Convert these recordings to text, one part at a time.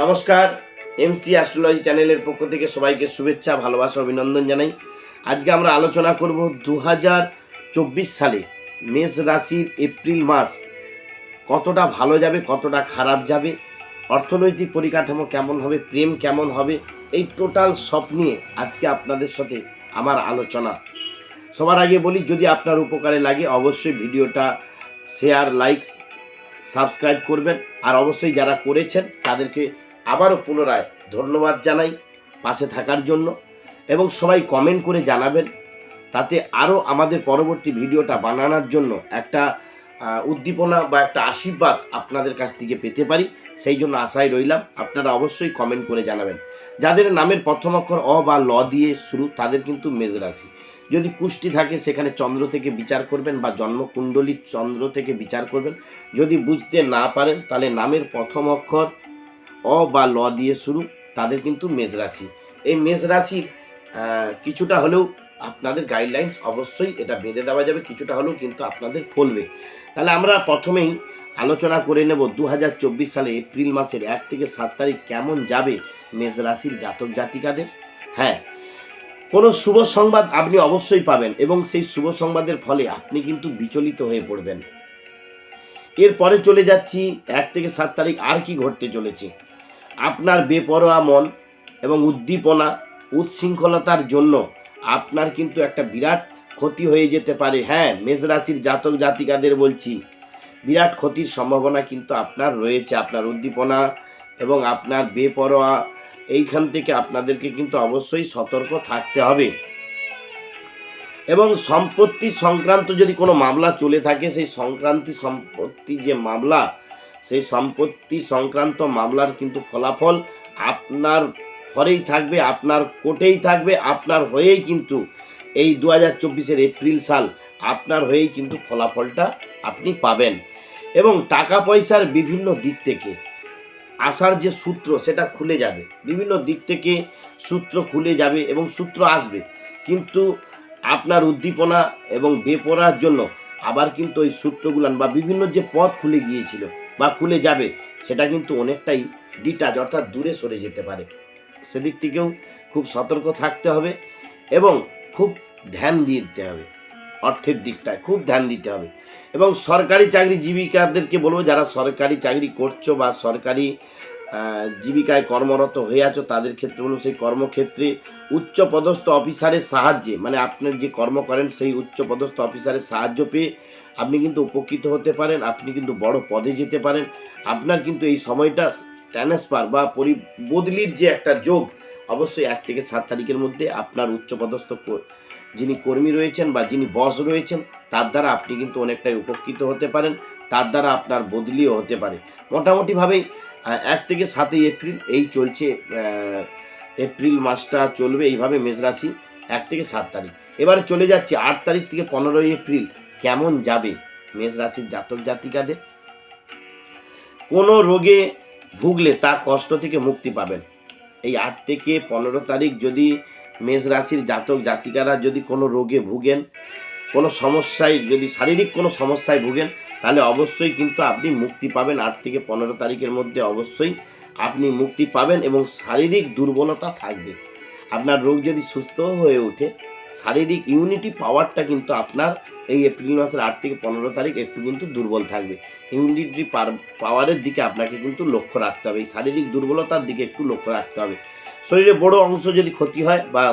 নমস্কার MC astrology চ্যানেলের পক্ষ থেকে সবাইকে শুভেচ্ছা, ভালোবাসা, অভিনন্দন জানাই। আজকে আমরা আলোচনা করব দু হাজার চব্বিশ সালে মেষ রাশির এপ্রিল মাস। কতটা ভালো যাবে, কতটা খারাপ যাবে? অর্থনৈতিক পরিকাঠামো কেমন হবে, প্রেম কেমন হবে? এই টোটাল সব নিয়ে আজকে আপনাদের সাথে আমার আলোচনা। সবার আগে বলি, যদি আপনার উপকারে লাগে, অবশ্যই ভিডিওটা শেয়ার লাইক সাবস্ক্রাইব করবেন। আর অবশ্যই যারা করেছেন, তাদেরকে আবারও পুনরায় ধন্যবাদ জানাই পাশে থাকার জন্য এবং সবাই কমেন্ট করে জানাবেন, তাতে আরও আমাদের পরবর্তী ভিডিওটা বানানোর জন্য একটা উদ্দীপনা বা একটা আশীর্বাদ আপনাদের কাছ থেকে পেতে পারি। সেই জন্য আশায় রইলাম, আপনারা অবশ্যই কমেন্ট করে জানাবেন। যাদের নামের প্রথম অক্ষর অ বা ল দিয়ে শুরু, তাদের কিন্তু মেষ রাশি। যদি কুষ্টি থাকে, সেখানে চন্দ্র থেকে বিচার করবেন বা জন্মকুণ্ডলী চন্দ্র থেকে বিচার করবেন। যদি বুঝতে না পারেন, তাহলে নামের প্রথম অক্ষর অ বা ল দিয়ে শুরু, তাদের কিন্তু মেষ রাশি। এই মেষ রাশির কিছুটা হলেও আপনাদের গাইডলাইন্স অবশ্যই এটা বেঁধে দেওয়া যাবে, কিছুটা হলেও কিন্তু আপনাদের ফলবে। তাহলে আমরা প্রথমেই আলোচনা করে নেব দু হাজার চব্বিশ সালে এপ্রিল মাসের এক থেকে সাত তারিখ কেমন যাবে মেষ রাশির জাতক জাতিকাদের? হ্যাঁ কোনো শুভ সংবাদ আপনি অবশ্যই পাবেন এবং সেই শুভ সংবাদের ফলে আপনি কিন্তু বিচলিত হয়ে পড়বেন। এরপরে চলে যাচ্ছি, এক থেকে সাত তারিখ আর কি ঘটতে চলেছে? আপনার বেপরোয়া মন এবং উদ্দীপনা উচ্ছৃঙ্খলতার জন্য আপনার কিন্তু একটা বিরাট ক্ষতি হয়ে যেতে পারে। হ্যাঁ মেষ রাশির জাতক জাতিকাদের বলছি, বিরাট ক্ষতির সম্ভাবনা কিন্তু আপনার রয়েছে। আপনার উদ্দীপনা এবং আপনার বেপরোয়া, এইখান থেকে আপনাদেরকে কিন্তু অবশ্যই সতর্ক থাকতে হবে। এবং সম্পত্তি সংক্রান্ত যদি কোনো মামলা চলে থাকে, সেই সংক্রান্তি সম্পত্তি যে মামলা সেই সম্পত্তি সংক্রান্ত মামলার কিন্তু ফলাফল আপনার ফরেই থাকবে, আপনার কোর্টেই থাকবে, আপনার হয়েই কিন্তু এই দু হাজার চব্বিশের এপ্রিল সাল আপনার হয়েই কিন্তু ফলাফলটা আপনি পাবেন। এবং টাকা পয়সার বিভিন্ন দিক থেকে আসার যে সূত্র, সেটা খুলে যাবে। বিভিন্ন দিক থেকে সূত্র খুলে যাবে এবং সূত্র আসবে। কিন্তু আপনার উদ্দীপনা এবং বেপরার জন্য আবার কিন্তু ওই সূত্রগুলান বা বিভিন্ন যে পথ খুলে গিয়েছিল বা খুলে যাবে, সেটা কিন্তু অনেকটাই ডিটাচ অর্থাৎ দূরে সরে যেতে পারে। সেদিক থেকেও খুব সতর্ক থাকতে হবে এবং খুব ধ্যান দিতে হবে, অর্থের দিকটায় খুব ধ্যান দিতে হবে। এবং সরকারি চাকরি জীবিকাদেরকে বলব, যারা সরকারি চাকরি করছ বা সরকারি জীবিকায় কর্মরত হয়ে আছো তাদের ক্ষেত্রে হলো সেই কর্মক্ষেত্রে উচ্চ পদস্থ অফিসারের সাহায্যে মানে আপনার যে কর্ম করেন, সেই উচ্চ পদস্থ অফিসারের সাহায্য পেয়ে আপনি কিন্তু উপকৃত হতে পারেন, আপনি কিন্তু বড় পদে যেতে পারেন। আপনার কিন্তু এই সময়টা ট্রান্সফার বা পরি, বদলির যে একটা যোগ, অবশ্যই এক থেকে সাত তারিখের মধ্যে আপনার উচ্চপদস্থ যিনি কর্মী রয়েছেন বা যিনি বস রয়েছেন, তার দ্বারা আপনি কিন্তু অনেকটাই উপকৃত হতে পারেন। তার দ্বারা আপনার বদলিও হতে পারে। মোটামুটিভাবেই এক থেকে সাতই এপ্রিল এই চলছে এপ্রিল মাসটা চলবে এইভাবে মেষ রাশি, এক থেকে সাত তারিখ। এবারে চলে যাচ্ছে আট তারিখ থেকে পনেরোই এপ্রিল, কেমন যাবে মেষ রাশির জাতক জাতিকাদের? কোনো রোগে ভুগলে তা কষ্ট থেকে মুক্তি পাবেন। এই আট থেকে পনেরো তারিখ যদি মেষ রাশির জাতক জাতিকারা যদি কোনো রোগে ভুগেন, কোনো সমস্যায়, যদি শারীরিক কোনো সমস্যায় ভুগেন তাহলে অবশ্যই কিন্তু আপনি মুক্তি পাবেন আট থেকে পনেরো তারিখের মধ্যে অবশ্যই আপনি মুক্তি পাবেন এবং শারীরিক দুর্বলতা থাকবে। আপনার রোগ যদি সুস্থ হয়ে ওঠে, শারীরিক ইউনিটি পাওয়ারটা কিন্তু আপনার এই এপ্রিল মাসের আট থেকে পনেরো তারিখ একটু কিন্তু দুর্বল থাকবে। ইমিউনিটি পাওয়ারের দিকে আপনাকে কিন্তু লক্ষ্য রাখতে হবে, এই শারীরিক দুর্বলতার দিকে একটু লক্ষ্য রাখতে হবে। শরীরে বড় অংশ যদি ক্ষতি হয় বা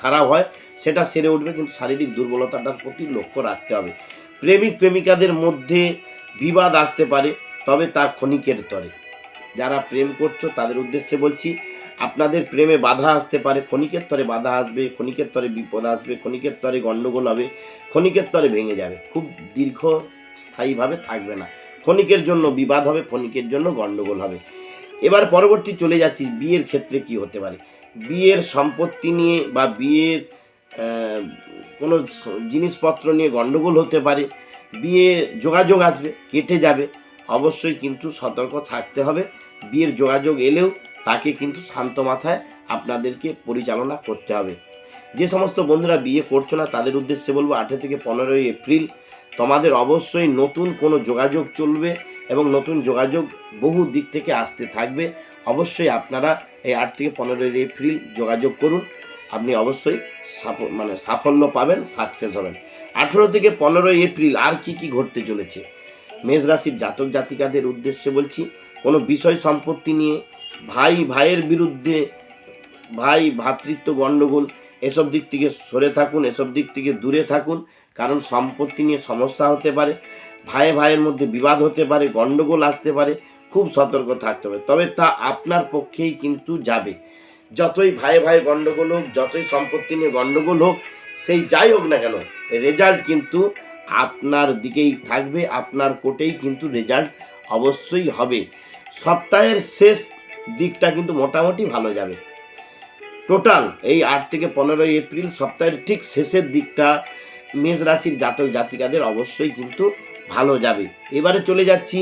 খারাপ হয়, সেটা সেরে উঠবে কিন্তু শারীরিক দুর্বলতাটার প্রতি লক্ষ্য রাখতে হবে। প্রেমিক প্রেমিকাদের মধ্যে বিবাদ আসতে পারে, তবে তা ক্ষণিকের তরে। যারা প্রেম করছ, তাদের উদ্দেশ্যে বলছি, আপনাদের প্রেমে বাধা আসতে পারে, ক্ষণিকের তরে বাধা আসবে, ক্ষণিকের তরে বিপদ আসবে, ক্ষণিকের তরে গণ্ডগোল হবে, ক্ষণিকের তরে ভেঙে যাবে। খুব দীর্ঘ স্থায়ীভাবে থাকবে না। ক্ষণিকের জন্য বিবাদ হবে, ক্ষণিকের জন্য গণ্ডগোল হবে। এবার পরবর্তী চলে যাচ্ছি, বিয়ের ক্ষেত্রে কি হতে পারে? বিয়ের সম্পত্তি নিয়ে বা বিয়ের কোনো জিনিসপত্র নিয়ে গণ্ডগোল হতে পারে, বিয়ে যোগাযোগ আসবে, কেটে যাবে, অবশ্যই কিন্তু সতর্ক থাকতে হবে। বিয়ের যোগাযোগ এলেও তাকে কিন্তু শান্ত মাথায় আপনাদেরকে পরিচালনা করতে হবে। যে সমস্ত বন্ধুরা বিয়ে করছ না, তাদের উদ্দেশ্যে বলব, আঠেরো থেকে পনেরোই এপ্রিল তোমাদের অবশ্যই নতুন কোনো যোগাযোগ চলবে এবং নতুন যোগাযোগ বহু দিক থেকে আসতে থাকবে। অবশ্যই আপনারা এই আট থেকে পনেরোই এপ্রিল যোগাযোগ করুন। আপনি অবশ্যই মানে সাফল্য পাবেন সাকসেস হবেন। আঠেরো থেকে পনেরোই এপ্রিল আর কি কি ঘটতে চলেছে? মেষ রাশির জাতক জাতিকাদের উদ্দেশ্যে বলছি, কোনো বিষয় সম্পত্তি নিয়ে, ভাই, ভাইয়ের বিরুদ্ধে, ভাই ভ্রাতৃত্ব গণ্ডগোল, এসব দিক থেকে সরে থাকুন, এসব দিক থেকে দূরে থাকুন, কারণ সম্পত্তি নিয়ে সমস্যা হতে পারে, ভাই, ভাইয়ের মধ্যে বিবাদ হতে পারে, গণ্ডগোল আসতে পারে, খুব সতর্ক থাকতে হবে। তবে তা আপনার পক্ষেই কিন্তু যাবে। যতই ভাই ভাই গণ্ডগোল হোক, যতই সম্পত্তি নিয়ে গণ্ডগোল হোক, সেই যাই হোক না কেন রেজাল্ট কিন্তু আপনার দিকেই থাকবে, আপনার কোটেই কিন্তু রেজাল্ট অবশ্যই হবে। সপ্তাহের শেষ দিকটা কিন্তু মোটামুটি ভালো যাবে। টোটাল এই আট থেকে পনেরোই এপ্রিল সপ্তাহের ঠিক শেষের দিকটা মেষ রাশির জাতক জাতিকাদের অবশ্যই কিন্তু ভালো যাবে। এবারে চলে যাচ্ছি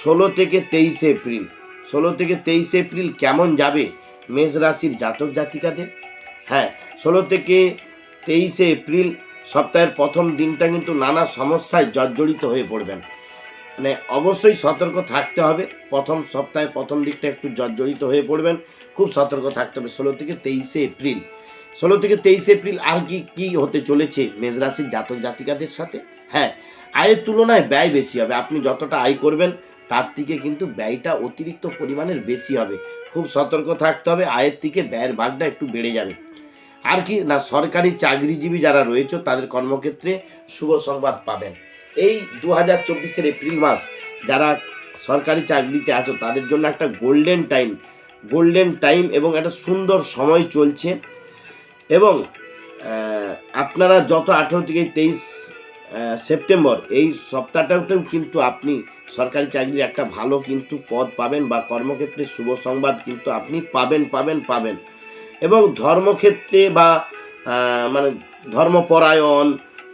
ষোলো থেকে তেইশে এপ্রিল। ষোলো থেকে তেইশে এপ্রিল কেমন যাবে? মেষ রাশির জাতক জাতিকাদের? হ্যাঁ ষোলো থেকে তেইশে এপ্রিল সপ্তাহের প্রথম দিনটা কিন্তু নানা সমস্যায় জর্জরিত হয়ে পড়বেন। মানে অবশ্যই সতর্ক থাকতে হবে। প্রথম সপ্তাহের প্রথম দিকটা একটু জর্জরিত হয়ে পড়বেন। খুব সতর্ক থাকতে হবে ষোলো থেকে তেইশে এপ্রিল। ষোলো থেকে তেইশে এপ্রিল আর কি কি হতে চলেছে মেষ রাশির জাতক জাতিকাদের সাথে? হ্যাঁ আয়ের তুলনায় ব্যয় বেশি হবে। আপনি যতটা আয় করবেন, তার থেকে কিন্তু ব্যয়টা অতিরিক্ত পরিমাণের বেশি হবে। খুব সতর্ক থাকতে হবে, আয়ের থেকে ব্যয়ের ভাগটা একটু বেড়ে যাবে। আর কি, না, সরকারি চাকরিজীবী যারা রয়েছে, তাদের কর্মক্ষেত্রে শুভ সংবাদ পাবেন। এই দু হাজার চব্বিশের এপ্রিল মাস, যারা সরকারি চাকরিতে আছো, তাদের জন্য একটা গোল্ডেন টাইম গোল্ডেন টাইম এবং একটা সুন্দর সময় চলছে। এবং আপনারা যত আঠেরো থেকে তেইশ সেপ্টেম্বর। এই সপ্তাহটাতেও কিন্তু আপনি সরকারি চাকরির একটা ভালো কিন্তু পদ পাবেন বা কর্মক্ষেত্রে শুভ সংবাদ কিন্তু আপনি পাবেন পাবেন পাবেন। এবং ধর্মক্ষেত্রে বা মানে ধর্মপরায়ণ,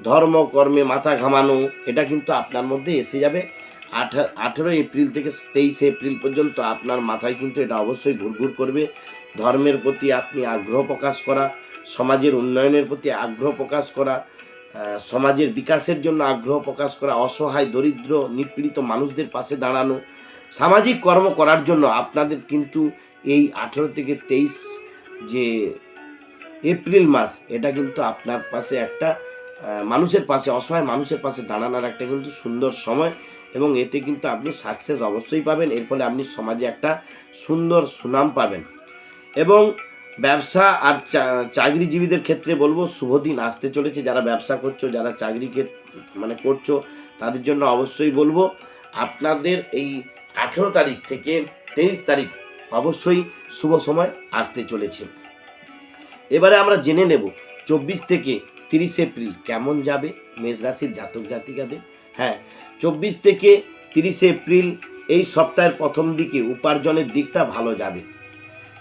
ধর্মকর্মে মাথা ঘামানো, এটা কিন্তু আপনার মধ্যে এসে যাবে। আঠা এপ্রিল থেকে তেইশে এপ্রিল পর্যন্ত আপনার মাথায় কিন্তু এটা অবশ্যই ঘুরঘুর করবে। ধর্মের প্রতি আপনি আগ্রহ প্রকাশ করা, সমাজের উন্নয়নের প্রতি আগ্রহ প্রকাশ করা সমাজের বিকাশের জন্য আগ্রহ প্রকাশ করা, অসহায়, দরিদ্র, নিপীড়িত মানুষদের পাশে দাঁড়ানো, সামাজিক কর্ম করার জন্য আপনাদের কিন্তু এই আঠেরো থেকে তেইশ যে এপ্রিল মাস, এটা কিন্তু আপনার পাশে একটা মানুষের পাশে, অসহায় মানুষের পাশে দাঁড়ানোর একটা কিন্তু সুন্দর সময় এবং এতে কিন্তু আপনি সাকসেস অবশ্যই পাবেন। এর ফলে আপনি সমাজে একটা সুন্দর সুনাম পাবেন। এবং ব্যবসা আর চাকরিজীবীদের ক্ষেত্রে বলব শুভ দিন আসতে চলেছে। যারা ব্যবসা করছ, যারা চাকরি মানে করছ, তাদের জন্য অবশ্যই বলব, আপনাদের এই আঠেরো তারিখ থেকে তেইশ তারিখ অবশ্যই শুভ সময় আসতে চলেছে। এবারে আমরা জেনে নেব, চব্বিশ থেকে তিরিশ এপ্রিল কেমন যাবে মেষ রাশির জাতক জাতিকাদের? হ্যাঁ চব্বিশ থেকে তিরিশে এপ্রিল এই সপ্তাহের প্রথম দিকে উপার্জনের দিকটা ভালো যাবে।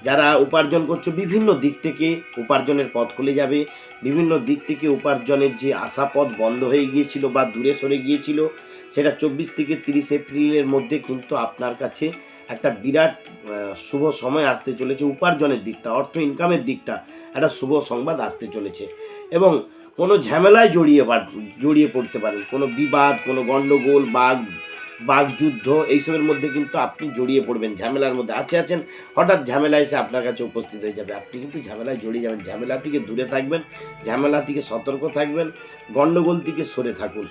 যারা উপার্জন করছ বিভিন্ন দিক থেকে উপার্জনের পথ খুলে যাবে। বিভিন্ন দিক থেকে উপার্জনের যে আশা পথ বন্ধ হয়ে গিয়েছিল বা দূরে সরে গিয়েছিল, সেটা চব্বিশ থেকে তিরিশ এপ্রিলের মধ্যে কিন্তু আপনার কাছে একটা বিরাট শুভ সময় আসতে চলেছে উপার্জনের দিকটা, অর্থ ইনকামের দিকটা। একটা শুভ সংবাদ আসতে চলেছে। এবং কোনো ঝামেলায় জড়িয়ে জড়িয়ে পড়তে পারেন। কোনো বিবাদ, কোনো গণ্ডগোল বাঘ বাঘযুদ্ধ এইসবের মধ্যে কিন্তু আপনি জড়িয়ে পড়বেন, ঝামেলার মধ্যে আছে, আছেন। হঠাৎ ঝামেলা এসে আপনার কাছে উপস্থিত হয়ে যাবে। আপনি কিন্তু ঝামেলায় জড়িয়ে যাবেন, ঝামেলা থেকে দূরে থাকবেন, ঝামেলা থেকে সতর্ক থাকবেন, গণ্ডগোল থেকে সরে থাকুন।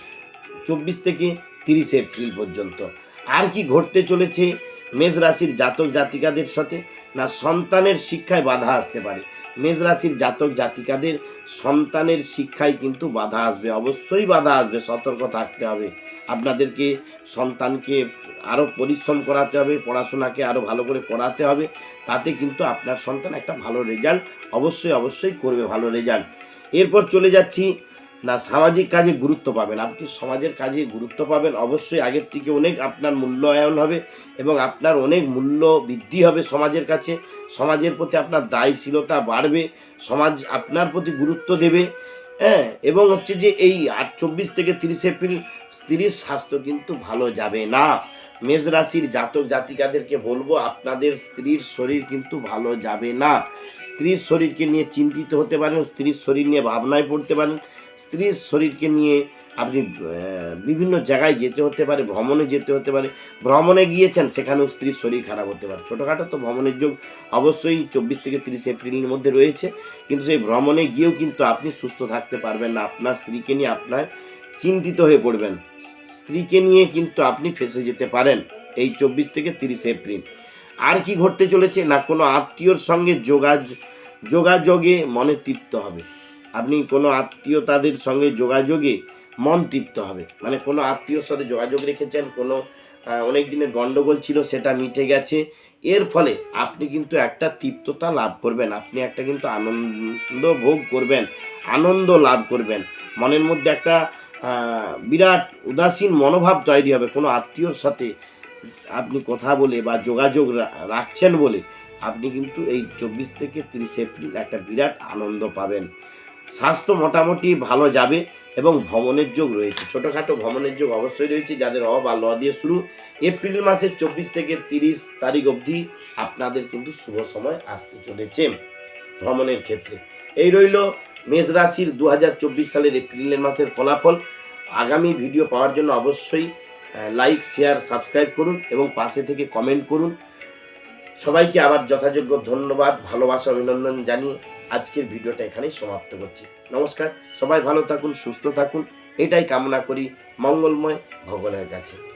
চব্বিশ থেকে তিরিশে এপ্রিল পর্যন্ত। আর কি ঘটতে চলেছে মেষ রাশির জাতক জাতিকাদের সাথে না সন্তানের শিক্ষায় বাধা আসতে পারে। মেষ রাশির জাতক জাতিকাদের সন্তানের শিক্ষায় কিন্তু বাধা আসবে, অবশ্যই বাধা আসবে, সতর্ক থাকতে হবে। আপনাদেরকে সন্তানকে আরও পরিশ্রম করাতে হবে, পড়াশোনাকে আরও ভালো করে করাতে হবে, তাতে কিন্তু আপনার সন্তান একটা ভালো রেজাল্ট অবশ্যই অবশ্যই করবে ভালো রেজাল্ট এরপর চলে যাচ্ছি না সামাজিক কাজে গুরুত্ব পাবেন। আপনি সমাজের কাজে গুরুত্ব পাবেন। অবশ্যই আগের থেকে অনেক আপনার মূল্যায়ন হবে এবং আপনার অনেক মূল্য বৃদ্ধি হবে সমাজের কাছে। সমাজের প্রতি আপনার দায়শীলতা বাড়বে। সমাজ আপনার প্রতি গুরুত্ব দেবে। হ্যাঁ এবং হচ্ছে যে এই আট চব্বিশ থেকে তিরিশ এপ্রিল স্ত্রীর স্বাস্থ্য কিন্তু ভালো যাবে না। মেষ রাশির জাতক জাতিকাদেরকে বলব, আপনাদের স্ত্রীর শরীর কিন্তু ভালো যাবে না। স্ত্রীর শরীরকে নিয়ে চিন্তিত হতে পারেন, স্ত্রীর শরীর নিয়ে ভাবনায় পড়তে পারেন। স্ত্রীর শরীরকে নিয়ে আপনি বিভিন্ন জায়গায় যেতে হতে পারে, ভ্রমণে যেতে হতে পারে। ভ্রমণে গিয়েছেন, সেখানেও স্ত্রীর শরীর খারাপ হতে পারে। ছোটোখাটো তো ভ্রমণের যোগ অবশ্যই চব্বিশ থেকে তিরিশ এপ্রিলের মধ্যে রয়েছে। কিন্তু সেই ভ্রমণে গিয়েও কিন্তু আপনি সুস্থ থাকতে পারবেন না। আপনার স্ত্রীকে নিয়ে আপনার চিন্তিত হয়ে পড়বেন। স্ত্রীকে নিয়ে কিন্তু আপনি ফেসে যেতে পারেন এই চব্বিশ থেকে তিরিশ এপ্রিল। আর কি ঘটতে চলেছে না কোনো আত্মীয়র সঙ্গে যোগাযোগ যোগাযোগে মনে তৃপ্ত হবে? আপনি কোনো আত্মীয়তাদের সঙ্গে যোগাযোগে মন তৃপ্ত হবে। মানে কোনো আত্মীয়র সাথে যোগাযোগ রেখেছেন, কোনো অনেক দিনের গণ্ডগোল ছিল, সেটা মিটে গেছে। এর ফলে আপনি কিন্তু একটা তৃপ্ততা লাভ করবেন, আপনি একটা কিন্তু আনন্দ ভোগ করবেন, আনন্দ লাভ করবেন। মনের মধ্যে একটা বিরাট উদাসীন মনোভাব তৈরি হবে। কোনো আত্মীয়র সাথে আপনি কথা বলে বা যোগাযোগ রাখছেন বলে আপনি কিন্তু এই চব্বিশ থেকে তিরিশ এপ্রিল একটা বিরাট আনন্দ পাবেন। স্বাস্থ্য মোটামুটি ভালো যাবে এবং ভ্রমণের যোগ রয়েছে। ছোটোখাটো ভ্রমণের যোগ অবশ্যই রয়েছে, যাদের অ বা ল দিয়ে শুরু। এপ্রিল মাসের চব্বিশ থেকে তিরিশ তারিখ অবধি আপনাদের কিন্তু শুভ সময় আসতে চলেছে ভ্রমণের ক্ষেত্রে। এই রইল মেষ রাশির দু হাজার চব্বিশ সালের এপ্রিলের মাসের ফলাফল। আগামী ভিডিও পাওয়ার জন্য অবশ্যই লাইক শেয়ার সাবস্ক্রাইব করুন এবং পাশে থেকে কমেন্ট করুন। সবাইকে আবার যথাযোগ্য ধন্যবাদ, ভালোবাসা, অভিনন্দন জানিয়ে আজকের ভিডিওটা এখানেই সমাপ্ত করছি। নমস্কার, সবাই ভালো থাকুন, সুস্থ থাকুন, এটাই কামনা করি মঙ্গলময় ভগবানের কাছে।